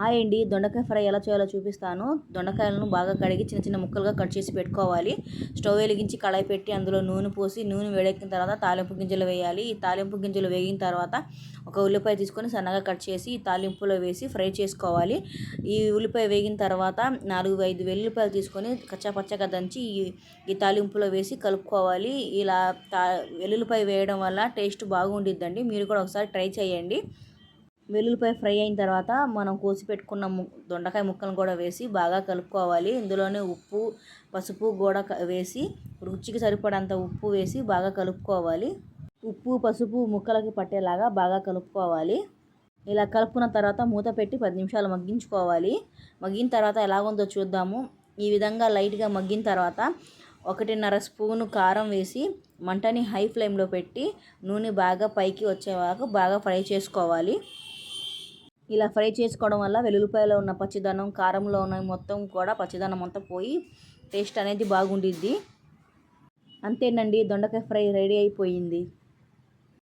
Hi అండి. దొండకాయ fry ఎలా చేయాలో చూపిస్తాను. దొండకాయలను బాగా కడిగి చిన్న చిన్న ముక్కలుగా కట్ చేసి పెట్టుకోవాలి. స్టవ్ వెలిగించి కళాయి పెట్టి అందులో నూనె పోసి నూనె వేడెక్కిన తర్వాత తాలింపు గింజలు వేయాలి. ఈ తాలింపు గింజలు వేగిన తర్వాత ఒక ఉల్లిపాయ తీసుకొని సన్నగా కట్ చేసి ఈ తాలింపులో వేసి ఫ్రై చేసుకోవాలి. ఈ ఉల్లిపాయ వేగిన తర్వాత నాలుగు ఐదు వెల్లుల్లిపాయలు తీసుకొని కచ్చాపచ్చగా దంచి ఈ ఈ తాలింపులో వేసి కలుపుకోవాలి. ఇలా తా వెల్లుల్లిపాయ వేయడం వల్ల టేస్ట్ బాగుండిద్దండి. మీరు కూడా ఒకసారి ట్రై చేయండి. వెల్లుల్లిపాయ ఫ్రై అయిన తర్వాత మనం కోసి పెట్టుకున్న దొండకాయ ముక్కలను కూడా వేసి బాగా కలుపుకోవాలి. ఇందులోనే ఉప్పు పసుపు కూడా వేసి రుచికి సరిపడంత ఉప్పు వేసి బాగా కలుపుకోవాలి. ఉప్పు పసుపు ముక్కలకి పట్టేలాగా బాగా కలుపుకోవాలి. ఇలా కలుపుకున్న తర్వాత మూత పెట్టి పది నిమిషాలు మగ్గించుకోవాలి. మగ్గిన తర్వాత ఎలాగుందో చూద్దాము. ఈ విధంగా లైట్గా మగ్గిన తర్వాత ఒకటిన్నర స్పూను కారం వేసి మంటని హై ఫ్లేమ్లో పెట్టి నూనె బాగా పైకి వచ్చే వరకు బాగా ఫ్రై చేసుకోవాలి. ఇలా ఫ్రై చేసుకోవడం వల్ల వెల్లుల్లిపాయలో ఉన్న పచ్చిదనం కారంలో ఉన్న మొత్తం కూడా పచ్చిదనం అంతా పోయి టేస్ట్ అనేది బాగుండిద్ది. అంతేనండి దొండకాయ ఫ్రై రెడీ అయిపోయింది.